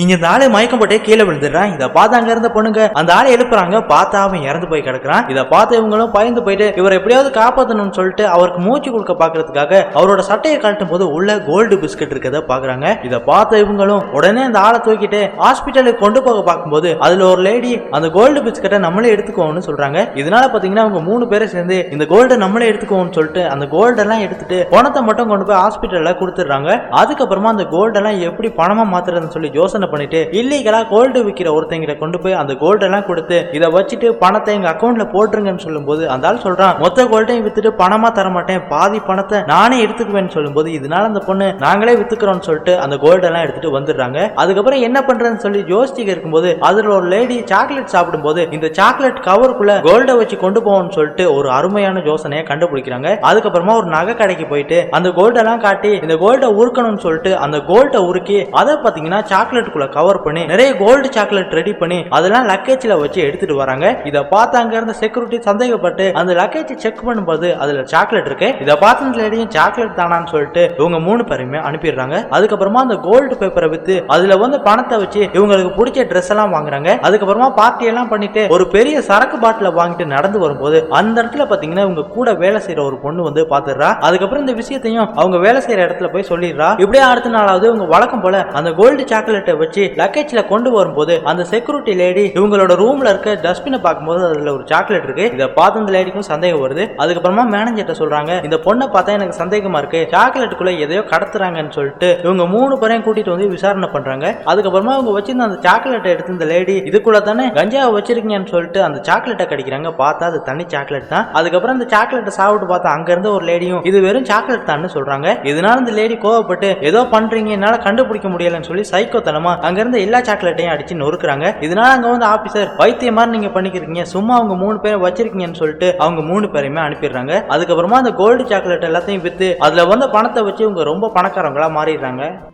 இங்க இந்த ஆளு மயக்கம் போட்டே கீழே விழுந்துடுறான். இதை பார்த்து அங்க இருந்த பொண்ணுங்க அந்த ஆளை எழுப்புறாங்க. பார்த்தா அவன் இறந்து போய் கிடக்குறான். இதை பார்த்து இவங்களும் பயந்து போயிட்டு இவரை எப்படியாவது காப்பாத்தணும்னு சொல்லிட்டு அவருக்கு மூச்சு கொடுக்க பாக்குறதுக்காக அவரோட சட்டையை கழட்டும் போது உள்ள கோல்டு பிஸ்கட் இருக்கத பாக்குறாங்க. இதை பார்த்த இவங்களும் உடனே அந்த ஆளை தூக்கிட்டு ஹாஸ்பிட்டலுக்கு கொண்டு போக பார்க்கும்போது அதுல ஒரு லேடி அந்த கோல்டு பிஸ்கட்டை நம்மளே எடுத்துக்கோன்னு சொல்றாங்க. இதனால பாத்தீங்கன்னா அவங்க மூணு பேரை சேர்ந்து இந்த கோல்டை நம்மளே எடுத்துக்கோன்னு சொல்லிட்டு அந்த கோல்டெல்லாம் எடுத்துட்டு பணத்தை மட்டும் கொண்டு போய் ஹாஸ்பிட்டல்ல கொடுத்துடுறாங்க. அதுக்கப்புறமா அந்த கோல்டெல்லாம் எப்படி பணமா மாத்துறதுன்னு சொல்லி யோசனை பண்ணிட்டு இல்லீகலா கோல்டு விற்கிற ஒருத்தங்கிட்ட கொண்டு போய் அந்த கோல்டெல்லாம் கொடுத்து இதை வச்சுட்டு பணத்தை எங்க அக்கௌண்ட்ல போட்டுருங்கன்னு சொல்லும்போது அந்த ஆள் சொல்றான் மொத்த கோல்டையும் வித்துட்டு பணமா தர மாட்டேன் பாதி பணத்தை நானே எடுத்துக்குவேன்னு சொல்லும்போது இதனால அந்த பொண்ணு நாங்களே வித்துக்கிறோம்னு சொல்லிட்டு அந்த கோல்டெல்லாம் எடுத்துட்டு வந்துடுறாங்க. அதுக்கப்புறம் என்ன பண்றதுன்னு சொல்லி யோசிச்சுக்க இருக்கும்போது அதுல ஒரு லேடி சாக்லேட் சாப்பிடும்போது இந்த சாக்லேட் கவருக்குள்ள கோல்டை வச்சு கொண்டு போவோம்னு சொல்லிட்டு ஒரு அருமையான யோசனையை கண்டுபிடிக்கிறாங்க. அதுக்கப்புறமா ஒரு நகை கடைக்கு போயிட்டு அந்த கோல்டெல்லாம் காட்டி இந்த கோல்டை உருக்கணும்னு சொல்லிட்டு அந்த கோல்டை உருக்கி அதை பாத்தீங்கன்னா சாக்லேட் பேக்குள்ள கவர் பண்ணி நிறைய கோல்டு சாக்லேட் ரெடி பண்ணி அதெல்லாம் லக்கேஜ்ல வச்சு எடுத்துட்டு வராங்க. இதை பார்த்து அங்க இருந்த செக்யூரிட்டி சந்தேகப்பட்டு அந்த லக்கேஜ் செக் பண்ணும்போது அதுல சாக்லேட் இருக்கு. இதை பார்த்து அந்த லேடியும் சாக்லேட் தானான்னு சொல்லிட்டு இவங்க மூணு பேருமே அனுப்பிடுறாங்க. அதுக்கப்புறமா அந்த கோல்டு பேப்பரை வித்து அதுல வந்து பணத்தை வச்சு இவங்களுக்கு பிடிச்ச ட்ரெஸ் எல்லாம் வாங்குறாங்க. அதுக்கப்புறமா பார்ட்டி எல்லாம் பண்ணிட்டு ஒரு பெரிய சரக்கு பாட்டில வாங்கிட்டு நடந்து வரும்போது அந்த இடத்துல பாத்தீங்கன்னா இவங்க கூட வேலை செய்யற ஒரு பொண்ணு வந்து பாத்துடுறா. அதுக்கப்புறம் இந்த விஷயத்தையும் அவங்க வேலை செய்யற இடத்துல போய் சொல்லிடுறா. இப்படியே அடுத்த நாளாவது இவங்க வழக்கம் போல அந்த கோல்டு சாக்லேட்டை வச்சு லக்கேஜ்ல கொண்டு வரும்போது அந்த செக்யூரிட்டி லேடி இவங்களோட ரூம்ல இருக்க டஸ்ட்பினை பார்க்கும்போது அதுல ஒரு சாக்லேட் இருக்கு. இதை பார்த்து அந்த லேடிக்கும் சந்தேகம் வருது. அதுக்கப்புறமா மேனேஜர்கிட்ட சொல்றாங்க இந்த பொண்ணை பார்த்தா எனக்கு சந்தேகமா இருக்கு. சாக்லேட்டுக்குள்ள எதையோ கடத்துறாங்கன்னு சொல்லிட்டு இவங்க மூணு பேரையும் கூட்டிட்டு வந்து விசாரணை பண்றாங்க. அதுக்கப்புறமா அவங்க வச்சிருந்த அந்த சாக்லேட்டை எடுத்து இந்த லேடி இதுக்குள்ள தானே கஞ்சாவை வச்சிருக்கீங்கன்னு சொல்லிட்டு அந்த சாக்லேட்டை கடிக்கிறாங்க. பார்த்தா அது தனி சாக்லேட் தான். அதுக்கப்புறம் அந்த சாக்லேட்டை சாப்பிட்டு பார்த்தா அங்க இருந்த ஒரு லேடியும் இது வெறும் சாக்லேட் தான் சொல்றாங்க. இதனால இந்த லேடி கோவப்பட்டு ஏதோ பண்றீங்க என்னால கண்டுபிடிக்க முடியலன்னு சொல்லி சைக்கோத்தனமா அங்க இருந்த எல்லா சாக்லேட்டையும் அடிச்சு நொறுக்குறாங்க. இதனால அங்க வந்து ஆபீசர் வைத்திய மாதிரி நீங்க பண்ணிக்கிறீங்க சும்மா அவங்க மூணு பேரும் வச்சிருக்கீங்கன்னு சொல்லிட்டு அவங்க மூணு பேரையுமே அனுப்பிடுறாங்க. அதுக்கப்புறமா அந்த கோல்டு சாக்லேட் எல்லாத்தையும் வித்து அதுல வந்த பணத்தை வச்சு இவங்க ரொம்ப பணக்காரங்களா மாறிடுறாங்க.